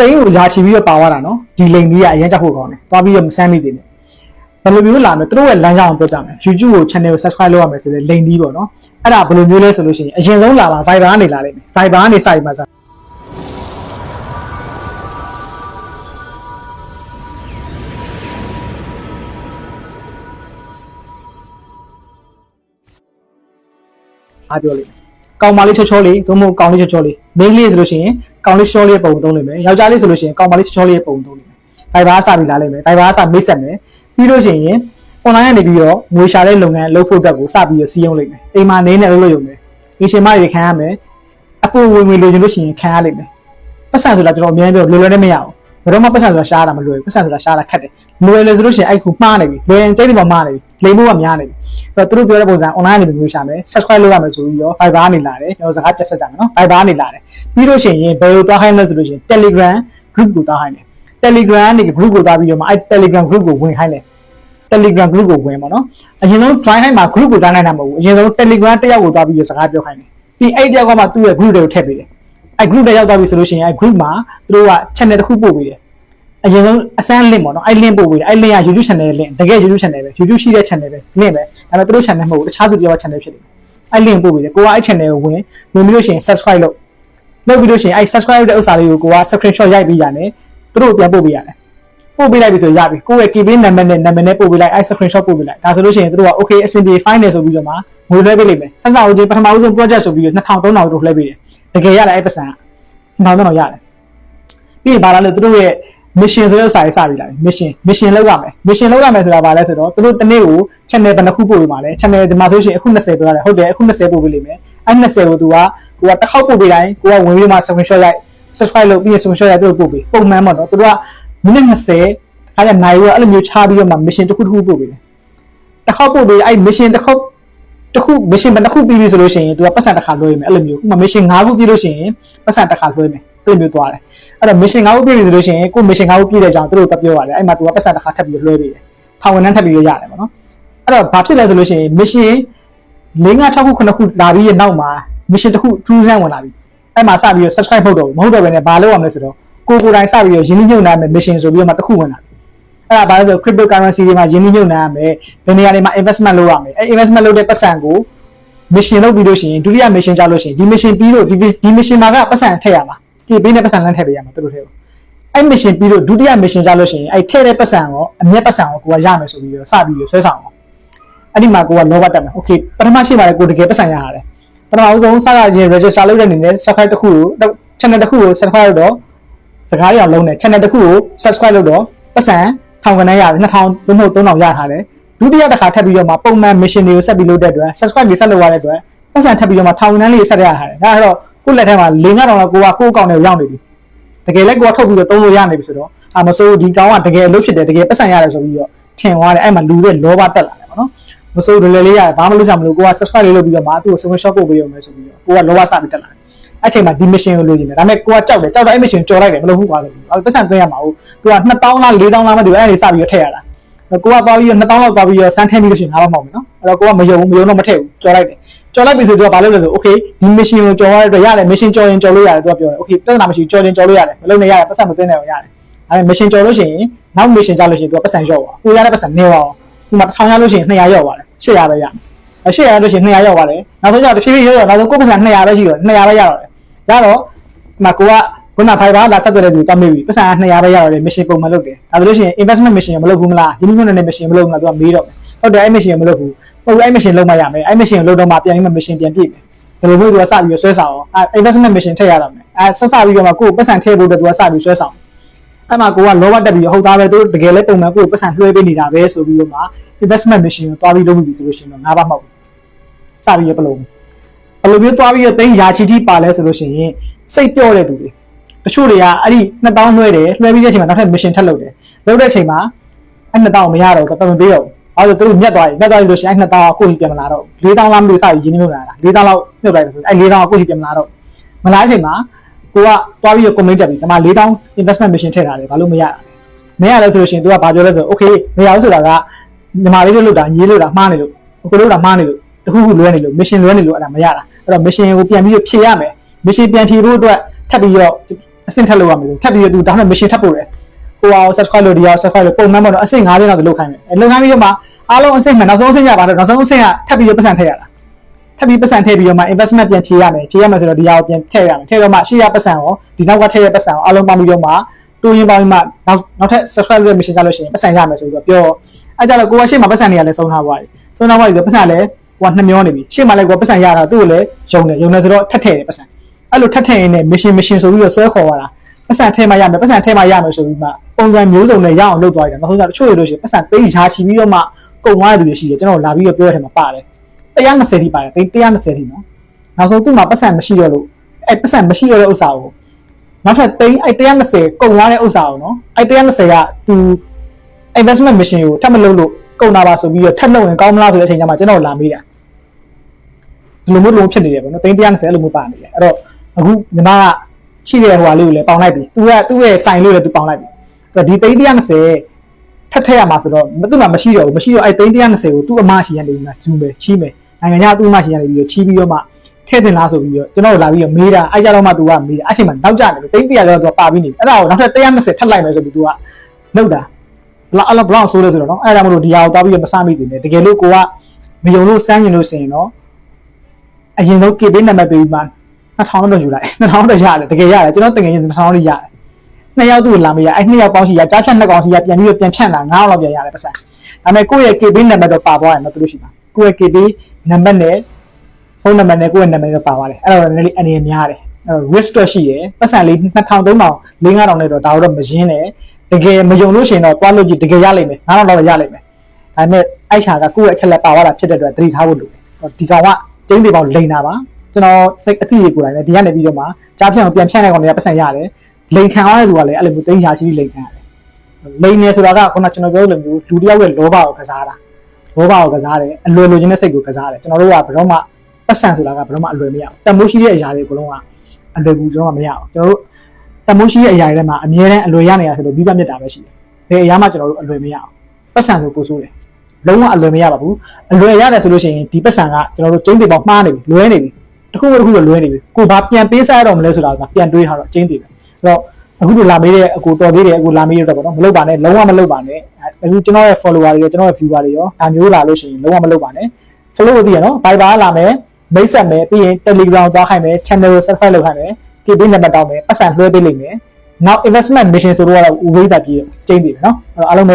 တိန်းကိုရာချီပြီးတော့ပါသွားတာနော်ဒီလိန်ကြီးကအရင်ကြောက်ဖို့ကောင်းတယ်သွားပြီးတော့မစမ်းမိသေးနဲ့ဘယ်လိုမျိုးလာမလဲသူတို့ရဲ့လမ်းကြောင်းကိုပြောပြမယ် YouTube ကို channel ကို subscribe လုပ်ရမယ်ဆိုတဲ့လိန်ကြီးပေါ့နော်အဲ့ဒါဘယ်လိုမျိုးလဲဆိုလို့ရှိရင်အရင်ဆုံးလာပါ Viber ကနေလာလိမ့်မယ် Viber ကနေစပြီးမှစအားပြောလိမ့်မယ် ကောင်မလေးချောချောလေးသို့မဟုတ်ကောင်လေးချောချောလေးမိန်းလေးဆိုလို့ရှိရင်ကောင်လေးချောလေးပုံသုံးလိမ့်မယ်ယောက်ျားလေးဆိုလို့ရှိရင်ကောင်မလေးချောချောလေးပုံသုံးလိမ့်မယ် Viber စပြီးလာလိမ့်မယ် Viber စမိတ်ဆက်မယ်ပြီးလို့ရှိရင် online ကနေပြီးတော့ငွေရှာတဲ့လုပ်ငန်းလုပ်ဖို့အတွက်ကိုစပြီးတော့စီးရုံးလိမ့်မယ်အိမ်မှာနေနေလုပ်လို့ရုံပဲဒီရှင်မတွေခံရမယ်အပူဝင်ဝင်လိုချင်လို့ရှိရင်ခံရလိမ့်မယ်ပတ်စံဆိုတာကျွန်တော်အများကြီးပြောလွယ်လွယ်နဲ့မရဘူးဘယ်တော့မှပတ်စံဆိုတာရှားတာမလွယ်ဘူးပတ်စံဆိုတာရှားတာခက်တယ် လွယ်လေဆိုလို့ရှိရင်အဲ့ခုမှားနေပြီလွယ်ရင်တိတ်တိတ်မှားနေပြီလိမ်ဖို့ကများနေပြီအဲ့တော့သူတို့ပြောတဲ့ပုံစံ online ကနေပြီးငွေရှာမယ် subscribe လုပ်ရမယ်ဆိုပြီးတော့ Viber ကနေလာတယ်ကျွန်တော်စကားပြတ်ဆက်ကြမယ်နော် Viber ကနေလာတယ်ပြီးလို့ရှိရင်ဘယ်လိုသွားခိုင်းလဲဆိုလို့ရှိရင် Telegram group ကိုသွားခိုင်းတယ် Telegram ကနေ group ကိုသွားပြီးတော့မှအဲ့ Telegram group ကိုဝင်ခိုင်းတယ် Telegram group ကိုဝင်ပါတော့အရင်ဆုံး join ခိုင်းမှာ group ကိုသွားနိုင်တာမဟုတ်ဘူးအရင်ဆုံး Telegram တစ်ယောက်ကိုသွားပြီးတော့စကားပြောခိုင်းတယ်ပြီးအဲ့တစ်ယောက်ကမှသူ့ရဲ့ group တွေကိုထည့်ပေးတယ်အဲ့ group တွေရောက်သွားပြီဆိုလို့ရှိရင်အဲ့ group မှာသူတို့က channel တစ်ခုပို့ပေးတယ် အရင်ဆုံးအစမ်း link ပေါ့နော်အဲ့ link ပို့ပေးတယ်အဲ့ link က YouTube channel link တကယ် YouTube channel ပဲ YouTube ရှိတဲ့ channel ပဲ link ပဲဒါပေမဲ့သူတို့ channel မဟုတ်ဘူးတခြားသူတစ်ယောက်က channel ဖြစ်တယ်အဲ့ link ပို့ပေးတယ်ကိုကအဲ့ channel ကိုဝင်ဝင်ပြီးလို့ရှိရင် subscribe လုပ်လုပ်ပြီးလို့ရှိရင်အဲ့ subscribe လုပ်တဲ့ဥစ္စာလေးကိုကိုက screenshot ရိုက်ပြီးရတယ်သူတို့ပြန်ပို့ပေးရတယ်ပို့ပေးလိုက်ပြီဆိုရပြီကိုယ့်ရဲ့ KB နံပါတ်နဲ့နံပါတ်နဲ့ပို့ပေးလိုက်အဲ screenshot ပို့ပေးလိုက်ဒါဆိုလို့ရှိရင်တို့က okay အဆင်ပြေ fine တယ်ဆိုပြီးတော့မှငွေလွှဲပေးလိမ့်မယ်ဆက်စားဦးချင်းပထမဦးဆုံး project ဆိုပြီးတော့2000 3000တို့လွှဲပေးတယ်တကယ်ရတယ်အဲ့ပတ်စံက2000 3000ရတယ်ပြီးရင်ဘာလာလဲတို့ရဲ့ mission ဆိုတဲ့စာရေးစပြီးလာပြီ mission mission လောက်ရမယ် mission လောက်ရမယ်ဆိုတာဘာလဲဆိုတော့တို့တစ်နေ့ကို channel ဘယ်နှခုပို့ပေးပါလဲ channel ဒီမှာဆိုရှင်အခု20ပြောရတယ်ဟုတ်တယ်အခု20ပို့ပေးလိမ့်မယ်အဲ့20ကိုသူကကိုကတစ်ခေါက်ပို့ပေးတိုင်းကိုကဝင်ပြီးမှ screenshot ရိုက် subscribe လုပ်ပြီးရင် screenshot ရိုက်တို့ပို့ပေးပုံမှန်ပေါ့နော်တို့ကမိနစ်20အဲ့ဒါနိုင်ရောအဲ့လိုမျိုးချပြီးတော့မှ mission တစ်ခုတစ်ခုပို့ပေးတယ်တစ်ခေါက်ပို့ပေးအဲ့ mission တစ်ခေါက်တစ်ခု mission ဘယ်တစ်ခုပြီးပြီဆိုလို့ရှိရင် तू ကပတ်စံတစ်ခါလွှဲရမယ်အဲ့လိုမျိုးဥပမာ mission 5ခုပြီးလို့ရှိရင်ပတ်စံတစ်ခါလွှဲမယ် အဲ့လိုမျိုးသွားတယ်အဲ့တော့ mission 5ခုပြီးပြီဆိုလို့ရှိရင်ကို mission 5ခုပြည့်တဲ့ကြောင်သူတို့တက်ပြောရတယ်အဲ့မှာ तू ကပတ်စံတစ်ခါထပ်ပြီးလွှဲပေးတယ်ထောင်ဝန်ထမ်းထပ်ပြီးရရတယ်ပေါ့နော်အဲ့တော့ဘာဖြစ်လဲဆိုလို့ရှိရင် mission ၄၅6ခု9ခုလာပြီးရဲ့နောက်မှာ mission တစ်ခု true ဆန်းဝင်လာပြီအဲ့မှာစပြီးတော့ subscribe လုပ်တော့မဟုတ်တော့ဘဲနဲ့ဘာလုပ်ရမလဲဆိုတော့ကိုကိုတိုင်းစပြီးတော့ရင်းနှီးမြှုပ်နှံမယ် mission ဆိုပြီးတော့မှတစ်ခုဝင်လာပြီအဲ့ဒါဘာလဲဆို cryptocurrency တွေမှာရင်းနှီးမြှုပ်နှံရမယ်ဘယ်နေရာတွေမှာ investment လုပ်ရမယ်အဲ့ investment လုပ်တဲ့ပတ်စံကို mission လုပ်ပြီးလို့ရှိရင်ဒုတိယ mission ကြလို့ရှိရင်ဒီ mission ပြီးလို့ဒီဒီ mission မှာကပတ်စံထည့်ရမှာ ဒီပေးတဲ့ပတ်စံလမ်းထည့်ပေးရမှာသူတို့ထည့်ဖို့အဲ့ mission ပြီးလို့ဒုတိယ mission ကြလို့ရှိရင်အဲ့ထည့်တဲ့ပတ်စံရောအမျက်ပတ်စံရောကိုကရမယ်ဆိုပြီးတော့စပြီးတော့ဆွဲဆောင်အောင်အဲ့ဒီမှာကိုကလောဘတက်မယ် okay ပထမရှိပါလေကိုတကယ်ပတ်စံရရတယ်ပထမအဆုံးစကားချင်း register လုပ်တဲ့အနေနဲ့ subscribe တစ်ခုကို channel တစ်ခုကို subscribe လုပ်တော့စကားရအောင်လုံးတယ် channel တစ်ခုကို subscribe လုပ်တော့ပတ်စံထောင်ကနေရတယ်2000သို့မဟုတ်3000ရထားတယ်ဒုတိယတစ်ခါထပ်ပြီးတော့မှပုံမှန် mission တွေကိုဆက်ပြီးလုပ်တဲ့အတွက် subscribe တွေဆက်လုပ်ရတဲ့အတွက်ပတ်စံထပ်ပြီးတော့မှထောင်ကနေလေးဆက်ရထားတယ်ဒါကတော့ ကိုယ့်လက်ထဲမှာ၄၅တောင်လောက်ကိုကကိုယ့်အကောင့်ထဲရောက်နေပြီတကယ်လည်းကိုကထုတ်ပြီးတော့သုံးလို့ရနေပြီဆိုတော့အာမဆိုးဒီကောင်ကတကယ်အလုပ်ဖြစ်တယ်တကယ်ပတ်စံရတယ်ဆိုပြီးတော့ထင်သွားတယ်အဲ့မှာလူတဲ့လောဘတက်လာတယ်ပေါ့နော်မဆိုးလွယ်လွယ်လေးရတယ်ဘာမှလုပ်ချင်မလို့ကိုက subscribe လေးလုပ်ပြီးတော့မှသူ့ကို screenshot ပို့ပေးရုံပဲဆိုပြီးတော့ကိုကလောဘစပြီးတက်လာတယ်အဲ့ချိန်မှာဒီ mission ကိုလိုချင်တယ်ဒါပေမဲ့ကိုကကြောက်တယ်ကြောက်တော့အဲ့ mission ကြော်လိုက်တယ်မလုပ်ဘူးပါဆိုပြီးအဲ့ပတ်စံသွင်းရမှာဟုတ်သူက2000လား4000လားမသိဘူးအဲ့ဒါလေးစပြီးတော့ထည့်ရတာကိုကသွားပြီးတော့2000လောက်သွားပြီးတော့စမ်းထည့်ပြီးလို့ရှိရင်ငါတော့မဟုတ်ဘူးနော်အဲ့တော့ကိုကမယုံဘူးမယုံတော့မထည့်ဘူးကြော်လိုက်တယ် ကြော်လိုက်ပြီဆိုတော့ဘာလုပ်လဲဆို okay ဒီ mission ကိုကြော်ရတဲ့အတွက်ရတယ် mission ကြော်ရင်ကြော်လို့ရတယ်သူကပြောတယ် okay ပြဿနာမရှိကြော်ရင်ကြော်လို့ရတယ်မလုပ်နဲ့ရတယ်ပတ်စံမသွင်းနိုင်အောင်ရတယ်အဲ့ mission ကြော်လို့ရှိရင်နောက် mission ကြော်လို့ရှိရင်သူကပတ်စံလျော့သွားကိုရတဲ့ပတ်စံနေပါအောင်ဒီမှာ1000ရလို့ရှိရင်200လျော့သွားတယ်800ပဲရမယ်အ800ရလို့ရှိရင်200ရောက်ပါတယ်နောက်ဆုံးကျတော့တဖြည်းဖြည်းရောနောက်ဆုံးကိုယ်ပတ်စံ200ပဲရှိတော့200ပဲရတော့တယ်ရတော့ဒီမှာကိုကခုနဖိုင်ဘာလာဆက်သွယ်တဲ့သူတောင်းမိပြီပတ်စံ200ပဲရတော့တယ် mission ပုံမှန်လုပ်တယ်ဒါဆိုလို့ရှိရင် investment mission မလုပ်ဘူးမလားဒီလိုမျိုးနဲ့ mission မလုပ်ဘူးလားသူကမေးတော့တယ်ဟုတ်တယ်အဲ့ mission မလုပ်ဘူး ဟုတ်အဲ့ mission လုပ်မှရမယ်အဲ့ mission လုပ်တော့မှပြန်ပြီးမှ mission ပြန်ပြည့်မယ်ဒီလိုမျိုးသူကစပြီးဆွဲဆောင်အောင်အဲ့ investment mission ထည့်ရတော့မယ်အဲ့ဆက်စပြီးတော့မှကိုယ်ပတ်စံထည့်ဖို့အတွက်သူကစပြီးဆွဲဆောင်အဲ့မှာကိုကလောဘတက်ပြီးဟုတ်သားပဲသူတကယ်လဲပုံမှန်ကိုယ်ပတ်စံလွှဲပေးနေတာပဲဆိုပြီးတော့မှ investment mission ကိုတွားပြီးလုပ်ပြီဆိုလို့ရှိရင်တော့ငါးပါးမဟုတ်ဘူးစပြီးရပလုံးဘယ်လိုမျိုးတွားပြီးရသိန်းရာချီတိပါလဲဆိုလို့ရှိရင်စိတ်ပြော့တဲ့သူတွေတချို့တွေကအဲ့ဒီ2000လွှဲတယ်လွှဲပြီးတဲ့အချိန်မှာနောက်ထပ် mission ထပ်လုပ်တယ်လုပ်တဲ့အချိန်မှာအဲ့2000မရတော့ဘူးပတ်မပေးတော့ဘူး အဲ့ဒါသူတို့မြတ်သွားပြီမြတ်သွားပြီလို့ရှိရင်အဲ့2000ကကိုယ့်ကြီးပြန်မလာတော့ဘူး4000လားမလို့စပြီးရင်းနှီးမြုပ်လာတာ4000လောက်မြုပ်လိုက်တယ်ဆိုအဲ့4000ကကိုယ့်ကြီးပြန်မလာတော့မလာတဲ့အချိန်မှာကိုကတွားပြီး comment တက်ပြီဒီမှာ4000 investment mission ထည့်ထားတယ်ဘာလို့မရတာလဲမရလဲဆိုလို့ရှိရင် तू ကဘာပြောလဲဆို okay မရဘူးဆိုတာကညီမလေးတို့လုပ်တာရေးလို့တာမှားနေလို့ကိုလုပ်တာမှားနေလို့တခုခုလွဲနေလို့ mission လွဲနေလို့အဲ့ဒါမရတာအဲ့တော့ mission ကိုပြန်ပြီးဖြည့်ရမယ် mission ပြန်ဖြည့်ဖို့အတွက်ထပ်ပြီးတော့အဆင့်ထပ်လုပ်ရမယ်လို့ထပ်ပြီးတော့သူဒါမှမဟုတ် mission ထပ်ပို့တယ် ဟိုအောင် subscribe လို့ဒီအောင် subscribe လို့ပုံမှန်ပေါ့နော်အဆင့်50လောက်လုပ်ခိုင်းမယ်အဲလုပ်ခိုင်းပြီးတော့မှအားလုံးအဆင့်မှနောက်ဆုံးအဆင့်ရပါတယ်နောက်ဆုံးအဆင့်ကထပ်ပြီးတော့ပတ်စံထည့်ရတာထပ်ပြီးပတ်စံထည့်ပြီးတော့မှ investment ပြန်ဖြေရမယ်ဖြေရမယ်ဆိုတော့ဒီဟာကိုပြန်ထည့်ရမယ်ထည့်တော့မှရှေ့ရပတ်စံရောဒီနောက်ကထည့်ရပတ်စံရောအားလုံးပေါင်းပြီးတော့မှတိုးရင်ပေါင်းပြီးမှနောက်နောက်ထပ် subscribe လုပ် mission ကြလို့ရှိရင်ပတ်စံရမယ်ဆိုပြီးတော့ပြောအဲကြတော့ကိုကရှေ့မှာပတ်စံတွေကလည်းဆုံးထားသွားပြီဆုံးထားသွားပြီဆိုပတ်စံလည်းဟိုကနှမျောနေပြီရှေ့မှာလည်းကိုပတ်စံရတာသူ့ကိုလည်းယုံတယ်ယုံတယ်ဆိုတော့ထပ်ထည့်တယ်ပတ်စံအဲ့လိုထပ်ထည့်ရင်လည်း mission mission ဆိုပြီးတော့ဆွဲခေါ်ရတာပတ်စံထည့်မှရမယ်ပတ်စံထည့်မှရမယ်ဆိုပြီးမှ ပုံစံမျိုးစုံနဲ့ရအောင်လုပ်သွားတယ်နောက်ဆုံးကျတော့ချို့ရလို့ရှိရင်ပတ်စံသိရာချီပြီးတော့မှကုန်သွားတဲ့သူတွေရှိတယ်ကျွန်တော်လာပြီးတော့ပြောရတဲ့မှာပါတယ်120ထိပါတယ်120ထိနော်နောက်ဆုံးသူ့မှာပတ်စံမရှိတော့လို့အဲ့ပတ်စံမရှိတော့တဲ့ဥစ္စာကိုနောက်ထပ်သိအဲ့120ကုန်သွားတဲ့ဥစ္စာကိုနော်အဲ့120ကသူ investment mission ကိုထပ်မလုပ်လို့ကုန်တာပါဆိုပြီးတော့ထပ်လုပ်ရင်ကောင်းမလားဆိုတဲ့အချိန်ကျမှကျွန်တော်လာမေးတာဒီလိုမျိုးလုံးဖြစ်နေတယ်ပေါ့နော်330အဲ့လိုမျိုးပါနေတယ်အဲ့တော့အခုညီမကရှိတဲ့ဟိုဟာလေးကိုလည်းပေါင်လိုက်ပြီသူကသူ့ရဲ့ဆိုင်လို့လည်းသူပေါင်လိုက်ပြီအဲ့ တော့ဒီသိန်း120ထပ်ထည့်ရမှာဆိုတော့သူ့မှာမရှိတော့ဘူးမရှိတော့အဲ့သိန်း120ကိုသူ့အမရှိရနေပြီမှာဂျူးပဲချီးမယ်နိုင်ငံခြားသူ့အမရှိရနေပြီးတော့ချီးပြီးတော့မှထည့်တင်လားဆိုပြီးတော့ကျွန်တော်လာပြီးတော့မေးတာအဲ့ကြတော့မှသူကမေးတာအဲ့ချိန်မှာနောက်ကျတယ်သိန်း100တော့သူကပါပြီးနေပြီအဲ့ဒါကိုနောက်ထပ်120ထပ်လိုက်မယ်ဆိုပြီးသူကလောက်တာဘလောက်အလောက်ဘလောက်ဆိုးလဲဆိုတော့နော်အဲ့ဒါမလို့ဒီဟာကိုသွားပြီးတော့မစမိသေးနဲ့တကယ်လို့ကိုကမယုံလို့စမ်းကျင်လို့ဆိုရင်တော့အရင်ဆုံး KB နံပါတ်ပေးပြီးမှ2000တော့ယူလိုက်2000တော့ရတယ်တကယ်ရတယ်ကျွန်တော်တကယ်ရင်2000တော့ရတယ် နှစ်ယောက်သူ့ကိုလာမေးရအဲ့နှစ်ယောက်ပေါင်းစီရကြားဖြတ်နှစ်ကောင်စီရပြန်ပြီးတော့ပြန်ဖြန့်လာငါးလောက်ပြန်ရတယ်ပတ်စံဒါပေမဲ့ကိုယ့်ရဲ့ KB နံပါတ်တော့ပါသွားတယ်နော်သူတို့ရှိမှာကိုယ့်ရဲ့ KB နံပါတ်နဲ့ဖုန်းနံပါတ်နဲ့ကိုယ့်ရဲ့နံပါတ်တော့ပါသွားတယ်အဲ့တော့လည်းအနေနဲ့များတယ် risk တော့ရှိရယ်ပတ်စံလေး2000 3000 5000နဲ့တော့ဒါတော့မရင်းနဲ့တကယ်မယုံလို့ရှိရင်တော့သွားလို့ကြည့်တကယ်ရလိမ့်မယ်9000တော့ရလိမ့်မယ်ဒါပေမဲ့အဲ့ခါကကိုယ့်ရဲ့အချက်လက်ပါသွားတာဖြစ်တဲ့အတွက်သတိထားဖို့လိုတယ်ဒီကောင်ကတင်းတွေပေါင်းလိန်တာပါကျွန်တော်စိတ်အသိတွေကိုယ်တိုင်လည်းဒီကနေပြီးတော့မှကြားဖြန့်ကိုပြန်ဖြန့်လိုက်ကောင်တွေကပတ်စံရတယ် လိန်ခံရတဲ့လူကလည်းအဲ့လိုမျိုးတင်းရာရှိလိန်ခံရတယ်လိန်နေဆိုတာကခုနကျွန်တော်ပြောလိုမျိုးလူတစ်ယောက်ရဲ့လောဘကိုကစားတာလောဘကိုကစားတယ်အလွယ်လိုချင်တဲ့စိတ်ကိုကစားတယ်ကျွန်တော်တို့ကဘယ်တော့မှပတ်စံဆိုတာကဘယ်တော့မှအလွယ်မရဘူးတမိုးရှိတဲ့အရာတွေအကုန်လုံးကအလွယ်ကူကျွန်တော်ကမရအောင်ကျွန်တော်တို့တမိုးရှိတဲ့အရာတွေထဲမှာအမြဲတမ်းအလွယ်ရနေရဆိုလို့ပြီးပတ်မြတ်တာပဲရှိတယ်။ဘယ်အရာမှကျွန်တော်တို့အလွယ်မရအောင်။ပတ်စံဆိုကိုဆိုးတယ်။လုံးဝအလွယ်မရပါဘူး။အလွယ်ရတယ်ဆိုလို့ရှိရင်ဒီပတ်စံကကျွန်တော်တို့ကျင်းတွေပေါင်းမှားနေပြီလွဲနေပြီ။တစ်ခုတစ်ခုတော့လွဲနေပြီ။ကိုဘာပြန်ပေးစားရတော့မလဲဆိုတာကပြန်တွေးထားတော့ကျင်းတွေပဲ။ အဲ့တော့အခုတို့လာမေးတဲ့အကူတော်သေးတယ်အခုလာမေးရတော့ပေါ့နော်မလုပ်ပါနဲ့လုံးဝမလုပ်ပါနဲ့အခုကျွန်တော်ရဲ့ follower တွေရောကျွန်တော်ရဲ့ viewer တွေရောဒါမျိုးလာလို့ရှိရင်လုံးဝမလုပ်ပါနဲ့ follow သိရနော် Viber လာမယ်မိတ်ဆက်မယ်ပြီးရင် Telegram သွားခိုင်းမယ် channel ကို subscribe လုပ်ခိုင်းမယ် KB နံပါတ်တောင်းမယ်ပတ်စံလွှဲပေးလိမ့်မယ်နောက် investment mission ဆိုတော့ဝေးတာပြည့်ကျင်းပြီနော်အဲ့တော့အားလုံးပဲ